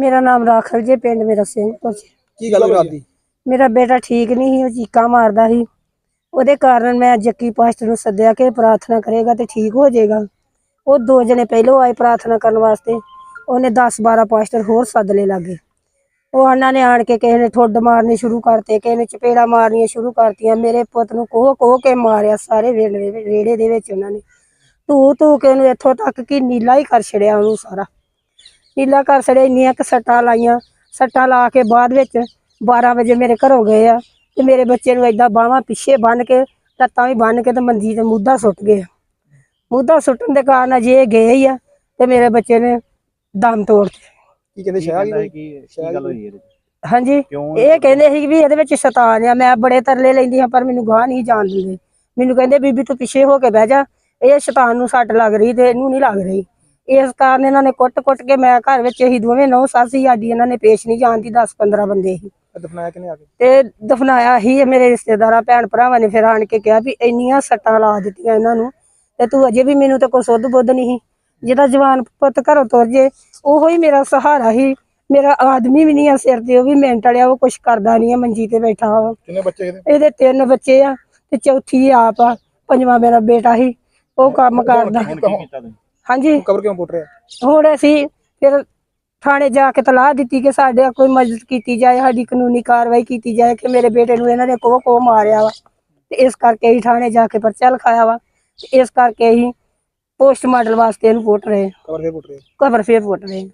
ਮੇਰਾ ਨਾਮ ਰਾਖਲ ਜੇ ਪਿੰਡ ਮੇਰਾ ਸਿੰਘਪੁਰ ਚ ਕੀ ਗੱਲ ਹੋਈ ਰਾਤ ਦੀ? ਮੇਰਾ ਬੇਟਾ ਠੀਕ ਨਹੀਂ ਸੀ ਉਹ ਚੀਕਾਂ ਮਾਰਦਾ ਸੀ। ਉਹਦੇ ਕਾਰਨ ਮੈਂ ਜੱਕੀ ਪਾਸਟਰ ਨੂੰ ਸੱਦਿਆ ਕਿ ਪ੍ਰਾਰਥਨਾ ਕਰੇਗਾ ਤੇ ਠੀਕ ਹੋ ਜਾਏਗਾ। ਉਹ ਦੋ ਜਣੇ ਪਹਿਲੋਂ ਆਏ ਪ੍ਰਾਰਥਨਾ ਕਰਨ ਵਾਸਤੇ। ਉਹਨੇ 10 12 ਪਾਸਟਰ ਹੋਰ ਸੱਦ ਲਏ ਲਾਗੇ। ਉਹ ਉਹਨਾਂ ਨੇ ਆਣ ਕੇ ਕਿਸੇ ਨੇ ਠੁੱਡ ਮਾਰਨੀ ਸ਼ੁਰੂ ਕਰਤੇ ਕਿਸੇ ਨੇ ਚਪੇੜਾ ਮਾਰਨੀਆਂ ਸ਼ੁਰੂ ਕਰਤੀਆਂ। ਮੇਰੇ ਪੁੱਤ ਨੂੰ ਕੋਹ ਕੋਹ ਕੇ ਮਾਰਿਆ ਸਾਰੇ ਰੇੜੇ ਦੇ ਵਿੱਚ ਉਹਨਾਂ ਨੇ। ਧੂ ਧੂ ਕੇ ਉਹਨੂੰ ਇੱਥੋਂ ਤੱਕ ਕਿ ਨੀਲਾ ਹੀ ਕਰ ਛੜਿਆ ਉਹਨੂੰ ਸਾਰਾ। ਨੀਲਾ ਕਰ ਛੜਿਆ ਇੰਨੀਆਂ ਕੁ ਸੱਟਾਂ ਲਾਈਆਂ। ਸੱਟਾਂ ਲਾ ਕੇ ਬਾਅਦ ਵਿੱਚ 12 ਵਜੇ ਮੇਰੇ ਘਰੋਂ ਗਏ ਆ ਤੇ ਮੇਰੇ ਬੱਚੇ ਨੂੰ ਏਦਾਂ ਬਾਹਾਂ ਪਿੱਛੇ ਬੰਨ ਕੇ ਲੱਤਾਂ ਵੀ ਬੰਨ ਕੇ ਤੇ ਮੰਜੀ ਤੇ ਮੁੱਦਾ ਸੁੱਟ ਗਏ। ਮੁੱਦਾ ਸੁੱਟਣ ਦੇ ਕਾਰਨ ਅਜੇ ਇਹ ਗਏ ਹੀ ਆ ਤੇ ਮੇਰੇ ਬੱਚੇ ਨੇ ਦਮ ਤੋੜ ਦਿੱਤੇ। ਕੀ ਕਹਿੰਦੇ ਸ਼ਾਹ ਕੀ ਗੱਲ ਹੋਈ ਇਹਦੇ? ਹਾਂਜੀ ਇਹ ਕਹਿੰਦੇ ਸੀ ਵੀ ਇਹਦੇ ਵਿੱਚ ਸ਼ੈਤਾਨ ਆ ਮੈਂ ਬੜੇ ਤਰਲੇ ਲੈਂਦੀ ਹਾਂ ਪਰ ਮੈਨੂੰ ਗਾਹ ਨਹੀਂ ਜਾਣ ਦਿੰਦੇ। ਮੈਨੂੰ ਕਹਿੰਦੇ ਬੀਬੀ ਤੂੰ ਪਿੱਛੇ ਹੋ ਕੇ ਬਹਿ ਜਾ ਇਹ ਸ਼ੈਤਾਨ ਨੂੰ ਸੱਟ ਲੱਗ ਰਹੀ ਤੇ ਇਹਨੂੰ ਨਹੀਂ ਲੱਗ ਰਹੀ। ਇਸ ਕਾਰਨ ਇਹਨਾਂ ਨੇ ਕੁੱਟ-ਕੁੱਟ ਕੇ ਮੈਂ ਘਰ ਵਿੱਚ ਹੀ ਦੋਵੇਂ ਨੌ ਸੱਸ ਹੀ ਸਾਡੀ ਇਹਨਾਂ ਨੇ ਪੇਸ਼ ਨਹੀਂ ਜਾਣਦੀ 10-15 ਬੰਦੇ ਸੀ ਦਫਨਾਇਆ ਕਿਨੇ ਆ ਕੇ? ਤੇ ਦਫਨਾਇਆ ਹੀ ਮੇਰੇ ਰਿਸ਼ਤੇਦਾਰਾਂ ਭੈਣ ਭਰਾਵਾਂ ਨੇ ਫਿਰ ਆਣ ਕੇ ਕਿਹਾ ਵੀ ਇੰਨੀਆਂ ਸੱਟਾਂ ਲਾ ਦਿੱਤੀਆਂ ਇਹਨਾਂ ਨੂੰ ਤੇ ਤੂੰ ਅਜੇ ਵੀ ਮੈਨੂੰ ਤਾਂ ਕੋਈ ਸੁੱਧ ਬੁੱਧ ਨਹੀਂ। ਜਿਹਦਾ ਜਵਾਨ ਪੁੱਤ ਘਰੋਂ ਤੁਰ ਜੇ ਉਹੋ ਹੀ ਮੇਰਾ ਸਹਾਰਾ ਹੀ। ਮੇਰਾ ਆਦਮੀ ਵੀ ਨਹੀਂ ਆ ਸਿਰ ਤੇ ਉਹ ਵੀ ਮਿੰਟ ਵਾਲਿਆ ਉਹ ਕੁਛ ਕਰਦਾ ਨਹੀਂ ਆ ਮੰਜੀ ਤੇ ਬੈਠਾ ਵਾ। ਕਿੰਨੇ ਬੱਚੇ ਇਹਦੇ? ਇਹਦੇ ਤਿੰਨ ਬੱਚੇ ਆ ਤੇ ਚੌਥੀ ਆਪ ਆ ਪੰਜਵਾਂ ਮੇਰਾ ਬੇਟਾ ਹੀ ਉਹ ਕੰਮ ਕਰਦਾ। ਹਾਂਜੀ। ਕਬਰ ਕਿਉਂ ਪੁੱਟ ਰਿਹਾ? ਹੁਣ ਅਸੀਂ ਫਿਰ ਥਾਣੇ ਜਾ ਕੇ ਤਲਾਹ ਦਿੱਤੀ ਕਿ ਸਾਡੇ ਕੋਈ ਮਦਦ ਕੀਤੀ ਜਾਏ ਸਾਡੀ ਕਾਨੂੰਨੀ ਕਾਰਵਾਈ ਕੀਤੀ ਜਾਏ ਕਿ ਮੇਰੇ ਬੇਟੇ ਨੂੰ ਇਹਨਾਂ ਨੇ ਕੋਹ ਕੋਹ ਮਾਰਿਆ ਵਾ। ਤੇ ਇਸ ਕਰਕੇ ਹੀ ਥਾਣੇ ਜਾ ਕੇ ਪਰਚਾ ਲਿਖਾਇਆ ਵਾ। ਤੇ ਇਸ ਕਰਕੇ ਹੀ ਪੋਸਟਮਾਰਟਮ ਵਾਸਤੇ ਇਹਨੂੰ ਪੁੱਟ ਰਹੇ ਕਬਰ ਫੇਰ ਪੁੱਟ ਰਿਹਾ ਕਬਰ ਫੇਰ ਪੁੱਟ ਰਹੇ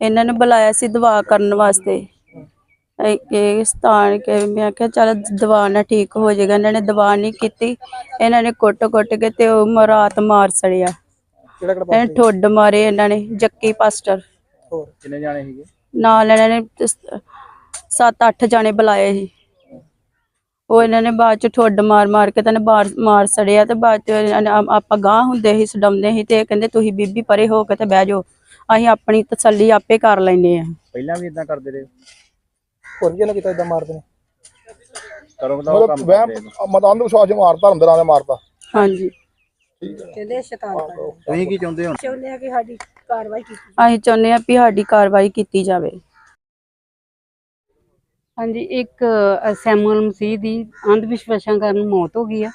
ਇਹਨਾਂ ਨੇ ਬੁਲਾਇਆ ਸੀ ਦਵਾ ਕਰਨ ਵਾਸਤੇ। ਇਹ ਕਿ ਸਥਾਨ ਕੇ ਮੈਂ ਕਿਹਾ ਚੱਲ ਦਵਾ ਨਾਲ ਠੀਕ ਹੋ ਜਾਏਗਾ। ਇਹਨਾਂ ਨੇ ਦਵਾ ਨਹੀਂ ਕੀਤੀ। ਇਹਨਾਂ ਨੇ ਕੁੱਟ-ਕੁੱਟ ਕੇ ਤੇ ਉਹ ਮ- ਰਾਤ ਮਾਰ ਸੜਿਆ। ਕਿਹੜਾ ਕਿਹੜਾ ਇਹ ਠੁੱਡ ਮਾਰੇ ਇਹਨਾਂ ਨੇ ਜੱਕੀ ਪਾਸਟਰ। ਹੋਰ? ਕਿੰਨੇ ਜਾਣੇ ਸੀਗੇ? ਨਾਲ ਇਹਨਾਂ ਨੇ 7-8 ਜਾਣੇ ਬੁਲਾਏ ਸੀ। ਉਹ ਇਹਨਾਂ ਨੇ ਬਾਅਦ ਚ ਠੁੱਡ ਮਾਰ ਮਾਰ ਕੇ ਤਾਂ ਮਾਰ ਮਾਰ ਸੜਿਆ ਤੇ ਬਾਅਦ ਚ ਇਹਨਾਂ ਨੇ ਆ- ਆਪਾਂ ਗਾਂ ਹੁੰਦੇ ਸੀ ਸਡਾਉਂਦੇ ਸੀ ਤੇ ਇਹ ਕਹਿੰਦੇ ਤੁਸੀਂ ਬੀਬੀ ਪਰੇ ਹੋ ਕੇ ਤੇ ਬਹਿ ਜਾਓ। ਅਸੀਂ ਆਪਣੀ ਤਸੱਲੀ ਆਪੇ ਕਰ ਲੈਨੇ ਆ ਪਹਿਲਾਂ ਵੀ ਇਦਾਂ ਕਰਦੇ ਰਹੇ? ਹੋਰ ਵੀ ਕੀਤਾ ਇਦਾਂ ਮਾਰਦੇ ਨੇ? ਕਰੋ ਬਤਾਓ ਕੰਮ ਮਤਲਬ ਵਹਿਮ ਕਰਦੇ ਨੇ। ਮਤਾਂ ਵਿਸ਼ਵਾਸ ਮਾਰਤਾ ਧਰਮ ਦੇ ਨਾਂ ਤੇ ਮਾਰਤਾ। ਹਾਂਜੀ। ਕਹਿੰਦੇ ਸ਼ੈਤਾਨ ਕਰਦੇ ਤੁਸੀਂ ਕੀ ਚਾਹੁੰਦੇ ਹੋ? ਚਾਹੁੰਦੇ ਆ ਕਿ ਸਾਡੀ ਕਾਰਵਾਈ ਕੀਤੀ ਅਸੀਂ ਚਾਹੁੰਦੇ ਆ ਵੀ ਸਾਡੀ ਕਾਰਵਾਈ ਕੀਤੀ ਜਾਵੇ। ਹਾਂਜੀ ਇੱਕ ਅ, ਸੈਮੂਅਲ ਮਸੀਹ ਦੀ ਅੰਧ ਵਿਸ਼ਵਾਸਾਂ ਕਾਰਨ ਮੌਤ ਹੋ ਗਈ ਆ।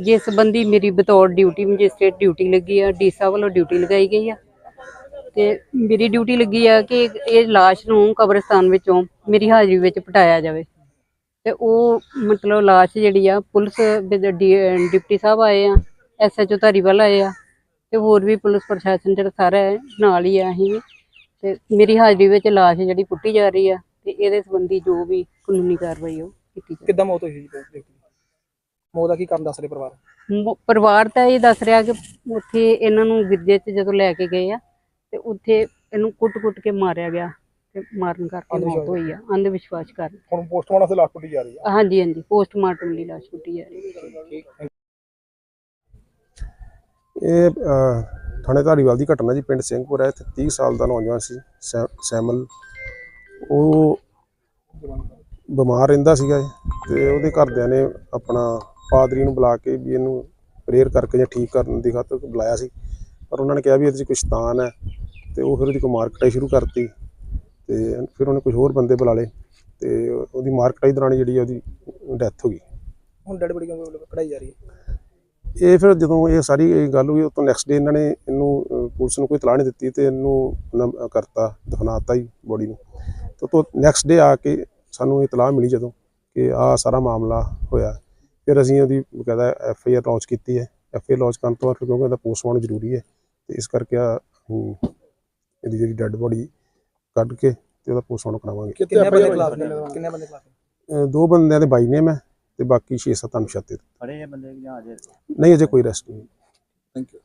ਜਿਸ ਸੰਬੰਧੀ ਮੇਰੀ ਬਤੌਰ ਡਿਊਟੀ ਮੈਜਿਸਟ੍ਰੇਟ ਡਿਊਟੀ ਲੱਗੀ ਆ ਡੀਸਾ ਵੱਲੋਂ ਡਿਊਟੀ ਲਗਾਈ ਗਈ ਆ। ਤੇ ਮੇਰੀ ਡਿਊਟੀ ਲੱਗੀ ਆ ਕਿ ਇਹ ਲਾਸ਼ ਨੂੰ ਕਬਰਸਤਾਨ ਵਿੱਚੋਂ ਮੇਰੀ ਹਾਜ਼ਰੀ ਵਿੱਚ ਪਟਾਇਆ ਜਾਵੇ। ਤੇ ਉਹ ਮਤਲਬ ਲਾਸ਼ ਜਿਹੜੀ ਆ ਪੁਲਿਸ ਡਿਪਟੀ ਸਾਹਿਬ ਆਏ ਆ ਐਸਐਚਓ ਧਾਰੀਵਾਲ ਆਏ ਆ ਤੇ ਹੋਰ ਵੀ ਪੁਲਿਸ ਪ੍ਰਸ਼ਾਸਨ ਜਿਹੜਾ ਸਾਰਾ ਹੈ ਨਾਲ ਹੀ ਆ ਅਸੀਂ ਤੇ ਮੇਰੀ ਹਾਜ਼ਰੀ ਵਿੱਚ ਲਾਸ਼ ਜਿਹੜੀ ਪੁੱਟੀ ਜਾ ਰਹੀ ਆ ਤੇ ਇਹਦੇ ਸੰਬੰਧੀ ਜੋ ਵੀ ਕਾਨੂੰਨੀ ਕਾਰਵਾਈ ਉਹ ਕੀਤੀ ਜਾਵੇ। ਕਿੱਦਾਂ ਮੌਤ ਹੋਈ ਜੀ ਵਿਅਕਤੀ ਦੀ? ਮੌਤ ਦਾ ਕੀ ਕਾਰਨ ਦੱਸ ਰਹੇ ਪਰਿਵਾਰ? ਪਰਿਵਾਰ ਤਾਂ ਇਹ ਦੱਸ ਰਿਹਾ ਕਿ ਉੱਥੇ ਇਹਨਾਂ ਨੂੰ ਗਿਰਜੇ 'ਚ ਜਦੋਂ ਲੈ ਕੇ ਗਏ ਆ ਤੇ ਉੱਥੇ ਇਹਨੂੰ ਕੁੱਟ-ਕੁੱਟ ਕੇ ਮਾਰਿਆ ਗਿਆ ਤੇ ਮਾਰਨ ਕਰਕੇ ਮੌਤ ਹੋਈ ਆ ਅੰਧ ਵਿਸ਼ਵਾਸ ਕਾਰਨ। ਹੁਣ ਪੋਸਟਮਾਰਟਮ ਵਾਸਤੇ ਲਾਸ਼ ਪੁੱਟੀ ਜਾ ਰਹੀ ਹੈ ਹਾਂਜੀ ਹਾਂਜੀ ਪੋਸਟਮਾਰਟਮ ਲਈ ਲਾਸ਼ ਪੁੱਟੀ ਜਾ ਰਹੀ ਹੈ। ਇਹ ਥਾਣੇ ਧਾਰੀਵਾਲ ਦੀ ਘਟਨਾ ਜੀ ਪਿੰਡ ਸਿੰਘਪੁਰ ਹੈ ਇੱਥੇ 30 ਸਾਲ ਦਾ ਨੌਜਵਾਨ ਸੀ ਸੈਮਲ। ਉਹ ਬਿਮਾਰ ਰਹਿੰਦਾ ਸੀਗਾ ਤੇ ਉਹਦੇ ਘਰਦਿਆਂ ਨੇ ਆਪਣਾ ਪਾਦਰੀ ਨੂੰ ਬੁਲਾ ਕੇ ਵੀ ਇਹਨੂੰ ਪ੍ਰੇਅਰ ਕਰਕੇ ਜਾਂ ਠੀਕ ਕਰਨ ਦੀ ਖਾਤਰ ਬੁਲਾਇਆ ਸੀ। ਪਰ ਉਹਨਾਂ ਨੇ ਕਿਹਾ ਵੀ ਇਹਦੇ 'ਚ ਕੁਝ ਸ਼ੈਤਾਨ ਹੈ ਤੇ ਉਹ ਫਿਰ ਉਹਦੀ ਕੋਈ ਮਾਰ ਕਟਾਈ ਸ਼ੁਰੂ ਕਰਤੀ ਤੇ ਫਿਰ ਉਹਨੇ ਕੁਝ ਹੋਰ ਬੰਦੇ ਬੁਲਾ ਲਏ ਤੇ ਉਹਦੀ ਮਾਰ ਕਟਾਈ ਦੌਰਾਨ ਜਿਹੜੀ ਉਹਦੀ ਡੈਥ ਹੋ ਗਈ। ਹੁਣ ਡੈਡ ਬੜੀ ਕਿਉਂ ਕਢਾਈ ਜਾ ਰਹੀ ਹੈ? ਇਹ ਫਿਰ ਜਦੋਂ ਇਹ ਸਾਰੀ ਇਹ ਗੱਲ ਹੋਈ ਉਹ ਤੋਂ ਨੈਕਸਟ ਡੇ ਇਹਨਾਂ ਨੇ ਇਹਨੂੰ ਪੁਲਿਸ ਨੂੰ ਕੋਈ ਇਤਲਾਹ ਨਹੀਂ ਦਿੱਤੀ ਤੇ ਇਹਨੂੰ ਕਰਤਾ ਦਫਨਾਤਾ ਹੀ ਬੋਡੀ ਨੂੰ। ਤੇ ਤੋਂ ਨੈਕਸਟ ਡੇ ਆ ਕੇ ਸਾਨੂੰ ਇਤਲਾਹ ਮਿਲੀ ਜਦੋਂ ਕਿ ਆ ਸਾਰਾ ਮਾਮਲਾ ਹੋਇਆ। ਫਿਰ ਅਸੀਂ ਉਹਦੀ ਬਕਾਇਦਾ ਐਫ ਆਈ ਆਰ ਲਾਂਚ ਕੀਤੀ ਹੈ। ਐਫ ਆਈ ਆਰ ਲਾਂਚ ਕਰਨ ਤੋਂ ਬਾਅਦ ਕਿਉਂਕਿ ਇਹਦਾ ਪੋਸਟਮਾਰਟਮ ਜ਼ਰੂਰੀ ਹੈ ਤੇ ਇਸ ਕਰਕੇ ਆ ਇਹਦੀ ਜਿਹੜੀ ਡੈੱਡ ਬੋਡੀ ਕੱਢ ਕੇ ਤੇ ਉਹਦਾ ਪੋਸਟਮਾਰਟਮ ਕਰਾਵਾਂਗੇ। ਕਿੰਨੇ ਬੰਦੇ ਖਿਲਾਫ ਨੇ? ਕਿੰਨੇ ਬੰਦੇ ਖਿਲਾਫ ਦੋ ਬੰਦਿਆਂ ਦੇ ਬਾਈ ਨੇ ਮੈਂ ਤੇ ਬਾਕੀ 6-7 ਅਨਸ਼ਾਤੇ ਫੜੇ ਆ ਬੰਦੇ ਜਾਂ ਅਜੇ? ਨਹੀਂ ਅਜੇ ਕੋਈ ਰੈਸਟ ਨਹੀਂ। Thank you